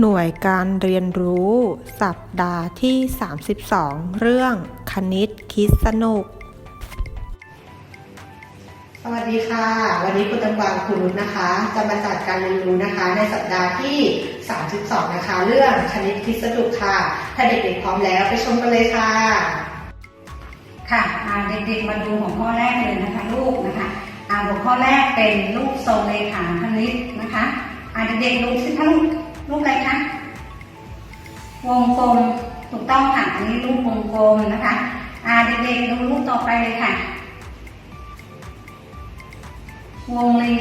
หน่วยการเรียนรู้ สัปดาห์ที่ 32 เรื่อง คณิตคิดสนุก สวัสดีค่ะ วันนี้คุณตังกวางครูรุนนะคะ จะมาจัดการเรียนรู้นะคะ ในสัปดาห์ที่ 32 นะคะ เรื่องคณิตคิดสนุกค่ะ ถ้าเด็กๆพร้อมแล้วไปชมกันเลยค่ะ ค่ะอ่าเด็กๆมาดูหัวข้อแรกเลยนะคะลูกนะคะอ่าหัวข้อแรกเป็นรูปทรงเลขาคณิตนะคะอ่าเด็กๆดูสิคะลูก รูปอะไรคะ วงกลม ถูกต้องค่ะ อันนี้รูปวงกลมนะคะ อ่าเด็กๆดูรูปต่อไปเลยค่ะ วงรี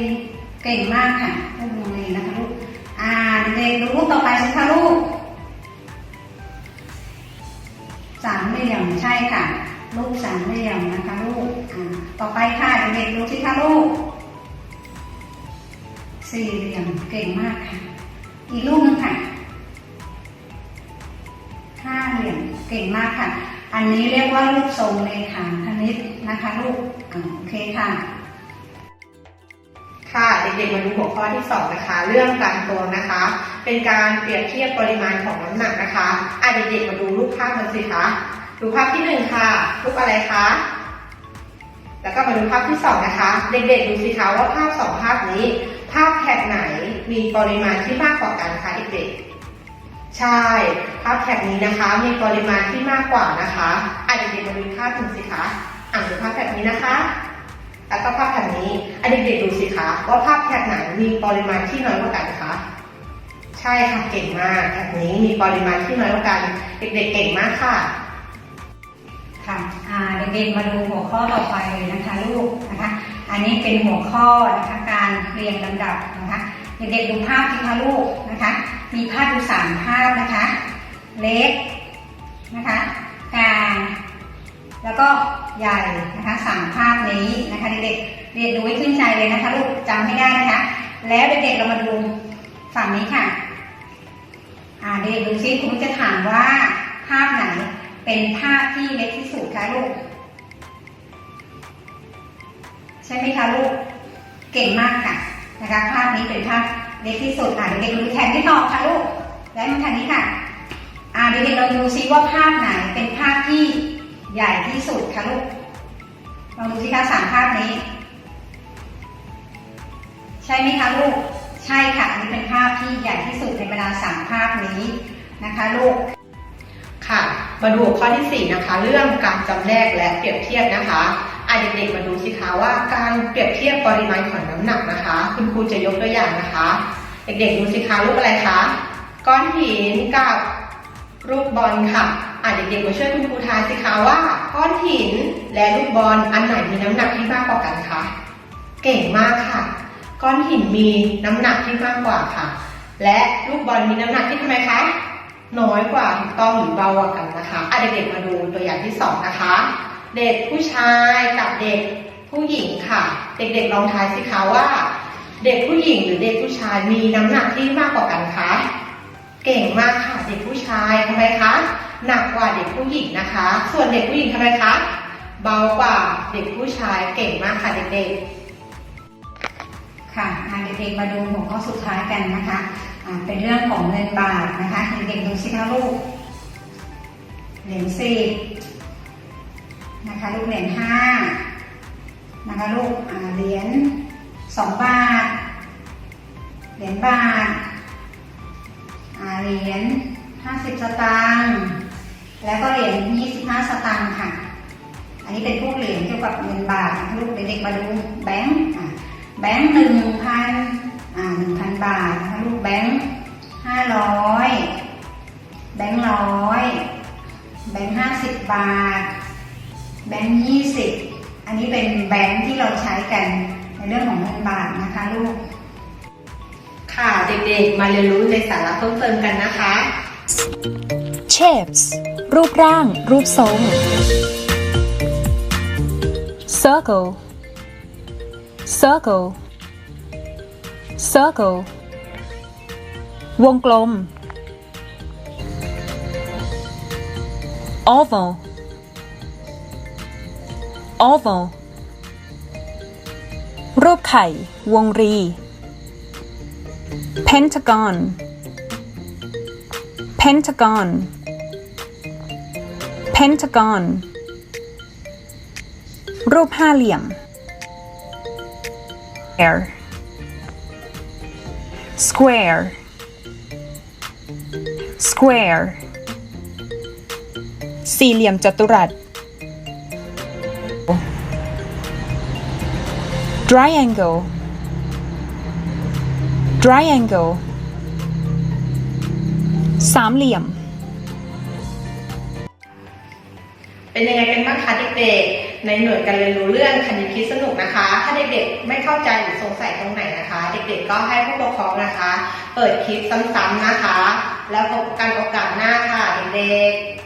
เก่งมากค่ะรูปวงรีนะคะลูก อ่าเด็กๆดูรูปต่อไปสิคะลูกสามเหลี่ยมใช่ค่ะลูกสามเหลี่ยมนะคะลูก อ่า ต่อไปค่ะเด็กๆดูสิคะลูก สี่เหลี่ยมเก่งมากค่ะ อีกลูกนึงค่ะห้าเหลี่ยมเก่งมากค่ะ อันนี้เรียกว่ารูปทรงเลขาคณิตนะคะ ลูกโอเคค่ะ ค่ะเด็กๆมาดูหัวข้อที่2นะคะ เรื่องการตัวนะคะ เป็นการเปรียบเทียบปริมาณของน้ำหนักนะคะอะเด็กๆมาดูรูปภาพกันสิคะดูภาพที่หนึ่งค่ะรูปอะไรคะแล้วก็มาดูภาพที่สองนะคะ เด็กๆดูสิคะว่าภาพสองภาพนี้ ภาพ มีปริมาณที่มากกว่ากันคะเด็กๆ ใช่ภาพแท็กนี้นะคะ มีปริมาณที่มากกว่านะคะอะเด็กๆมาดูภาพถึงสิคะอ่านดูภาพแท็กนี้นะคะ แล้วก็ภาพแท็กนี้อันเด็กๆดูสิคะว่าภาพแท็กไหนมีปริมาณที่น้อยกว่ากันคะใช่ค่ะเก่งมากแท็กนี้มีปริมาณที่น้อยกว่ากัน เด็กๆเก่งมากค่ะค่ะเด็กๆมาดูหัวข้อต่อไปเลยนะคะลูกนะคะ อันนี้เป็นหัวข้อนะคะการเรียงลำดับ เด็กๆดูภาพสิคะลูกนะคะ มีภาพดูสามภาพนะคะ เล็กนะคะกลางแล้วก็ใหญ่นะคะสามภาพนี้นะคะเด็กๆเรียนดูให้ขึ้นใจเลยนะคะลูกจำให้ได้นะคะ แล้วเด็กๆเรามาดูฝั่งนี้ค่ะ อ่าเด็กๆดูซิคุณจะถามว่าภาพไหนเป็นภาพที่เล็กที่สุดคะลูก ใช่ไหมคะลูก เก่งมากค่ะ นะคะภาพนี้เป็นภาพเล็กที่สุดอ่าเด็กๆดูแทนที่ตอบค่ะลูกและมาทางนี้ค่ะอ่าเด็กๆเราดูซิว่าภาพไหนเป็นภาพที่ใหญ่ที่สุดค่ะลูกลองดูสิคะสามภาพนี้ ใช่ไหมคะลูกใช่ค่ะอันนี้เป็นภาพที่ใหญ่ที่สุดในบรรดาสามภาพนี้นะคะลูกค่ะมาดูข้อที่ 4 นะคะ เรื่องการจำแนกและเปรียบเทียบนะคะะเด็กๆมาดูสิคะว่าการเปรียบเทียบปริมาณของน้ำหนักนะคะ คุณครูจะยกตัวอย่างนะคะ เด็กๆดูสิคะรูปอะไรคะก้อนหินกับรูปบอลค่ะอะเด็กๆมาช่วยคุณครูทายสิคะว่าก้อนหินและลูกบอลอันไหนมีน้ำหนักที่มากกว่ากันคะเก่งมากค่ะ ก้อนหินมีน้ำหนักที่มากกว่าค่ะ และลูกบอลมีน้ำหนักที่ทำไมคะน้อยกว่าถูกต้องหรือเบากว่ากันนะคะอะเด็กๆมาดูตัวอย่างที่สองนะคะ เด็กผู้ชายกับเด็กผู้หญิงค่ะ เด็กๆลองทายสิคะว่า เด็กผู้หญิงหรือเด็กผู้ชายมีน้ำหนักที่มากกว่ากันคะเก่งมากค่ะเด็กผู้ชายทำไมคะหนักกว่าเด็กผู้หญิงนะคะ ส่วนเด็กผู้หญิงทำไมคะเบากว่าเด็กผู้ชายเก่งมากค่ะเด็กๆ ค่ะอ่าเด็กๆมาดูหัวข้อสุดท้ายกันนะคะเป็นเรื่องของเงินบาทนะคะเด็กๆดูสิคะลูกเหรียญสิบ นะคะลูกเหรียญห้านะคะลูกเหรียญสองบาท เหรียญบาทเหรียญห้าสิบสตางค์แล้วก็เหรียญยี่สิบห้าสตางค์ค่ะ อันนี้เป็นพวกเหรียญเกี่ยวกับเงินบาทลูกเด็กๆมาดูแบงค์แบงค์หนึ่งพันหนึ่งพันบาทนะคะลูกแบงค์ห้าร้อยแบงค์ร้อยแบงค์ห้าสิบบาท แบงค์ยี่สิบอันนี้เป็นแบงค์ที่เราใช้กันในเรื่องของเงินบาทนะคะลูก ค่ะเด็กๆ มาเรียนรู้ในสาระเพิ่มเติมกันนะคะ shapes รูปร่าง รูปทรง circle circle circle วงกลม oval oval รูปไข่ วงรี pentagon pentagon pentagon รูปห้าเหลี่ยม square square square สี่เหลี่ยมจัตุรัส triangle triangle สามเหลี่ยม เป็นยังไงกันบ้างคะเด็กๆ ในหน่วยการเรียนรู้เรื่องคณิตคิดสนุกนะคะ ถ้าเด็กๆ ไม่เข้าใจหรือสงสัยตรงไหนนะคะ เด็กๆ ก็ให้ผู้ปกครองนะคะ เปิดคลิปซ้ำๆนะคะ แล้วพบกันโอกาสหน้าค่ะเด็กๆ